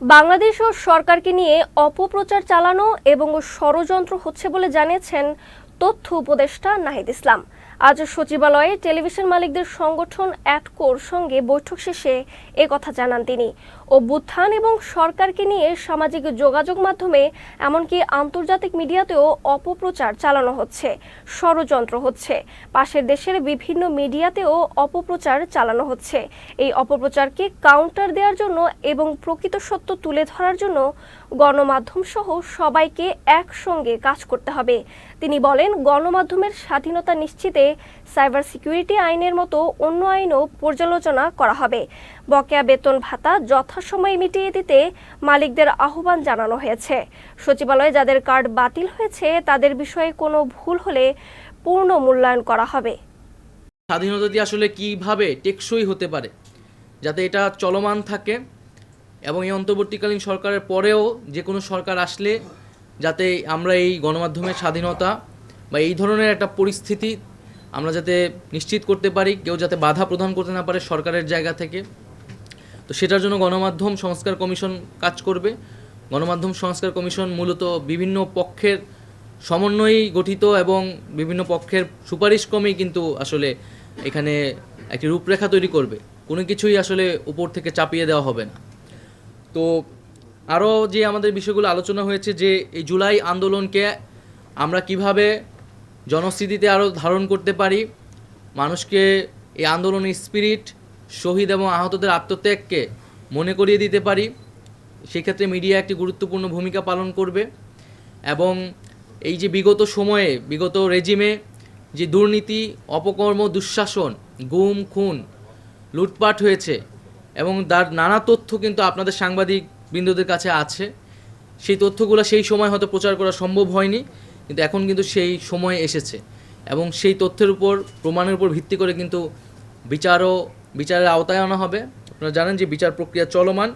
বাংলাদেশ ও সরকারকে নিয়ে অপপ্রচার চালানো এবং ষড়যন্ত্র হচ্ছে বলে জানিয়েছেন তথ্য উপদেষ্টা নাহিদ ইসলাম। আজ সচিবালয়ে টেলিভিশন মালিকদের সংগঠন অ্যাটকোর সঙ্গে বৈঠক শেষে এ কথা জানান তিনি। অভ্যুত্থান এবং সরকারকে নিয়ে সামাজিক যোগাযোগ মাধ্যমে এমনকি আন্তর্জাতিক মিডিয়াতেও অপপ্রচার চালানো হচ্ছে, ষড়যন্ত্র হচ্ছে। পাশের দেশের বিভিন্ন মিডিয়াতেও অপপ্রচার চালানো হচ্ছে। এই অপপ্রচারকে কাউন্টার দেওয়ার জন্য এবং প্রকৃত সত্য তুলে ধরার জন্য গণমাধ্যম সহ সবাইকে একসঙ্গে কাজ করতে হবে। তিনি বলেন, গণমাধ্যমের স্বাধীনতা নিশ্চিতে সাইবার সিকিউরিটি আইনের মতো অন্য আইনও পর্যালোচনা করা হবে। বকেয়া বেতন ভাতা যথাসময়ে মিটিয়ে দিতে মালিকদের আহ্বান জানানো হয়েছে। সচিবালয়ে যাদের কার্ড বাতিল হয়েছে, তাদের বিষয়ে কোনো ভুল হলে পূর্ণ মূল্যায়ন করা হবে। স্বাধীনতা দিয়ে আসলে কীভাবে টেকসই হতে পারে, যাতে এটা চলমান থাকে এবং এই অন্তর্বর্তীকালীন সরকারের পরেও যে কোনো সরকার আসলে যাতে আমরা এই গণমাধ্যমের স্বাধীনতা বা এই ধরনের একটা পরিস্থিতি আমরা যাতে নিশ্চিত করতে পারি, কেউ যাতে বাধা প্রদান করতে না পারে সরকারের জায়গা থেকে। তো সেটার জন্য গণমাধ্যম সংস্কার কমিশন কাজ করবে। গণমাধ্যম সংস্কার কমিশন মূলত বিভিন্ন পক্ষের সমন্বয়েই গঠিত এবং বিভিন্ন পক্ষের সুপারিশক্রমেই কিন্তু আসলে এখানে একটি রূপরেখা তৈরি করবে। কোনো কিছুই আসলে উপর থেকে চাপিয়ে দেওয়া হবে না। তো আরও যে আমাদের বিষয়গুলো আলোচনা হয়েছে যে এই জুলাই আন্দোলনকে আমরা কীভাবে জনস্থিতিতে আরও ধারণ করতে পারি। মানুষকে এই আন্দোলনের স্পিরিট শহীদ এবং আহতদের আত্মত্যাগকে মনে করিয়ে দিতে পারি। সেক্ষেত্রে মিডিয়া একটি গুরুত্বপূর্ণ ভূমিকা পালন করবে এবং এই যে বিগত সময়ে, বিগত রেজিমে যে দুর্নীতি, অপকর্ম, দুঃশাসন, গুম, খুন, লুটপাট হয়েছে এবং তার নানা তথ্য কিন্তু আপনাদের সাংবাদিক বৃন্দদের কাছে আছে। সেই তথ্যগুলো সেই সময় হয়তো প্রচার করা সম্ভব হয়নি। কিন্তু এখন কিন্তু সেই সময় এসেছে। এবং সেই তথ্যের উপর, প্রমাণের উপর ভিত্তি করে কিন্তু বিচারও, বিচারের আওতায় আনা হবে। আপনারা জানেন যে বিচার প্রক্রিয়া চলমান।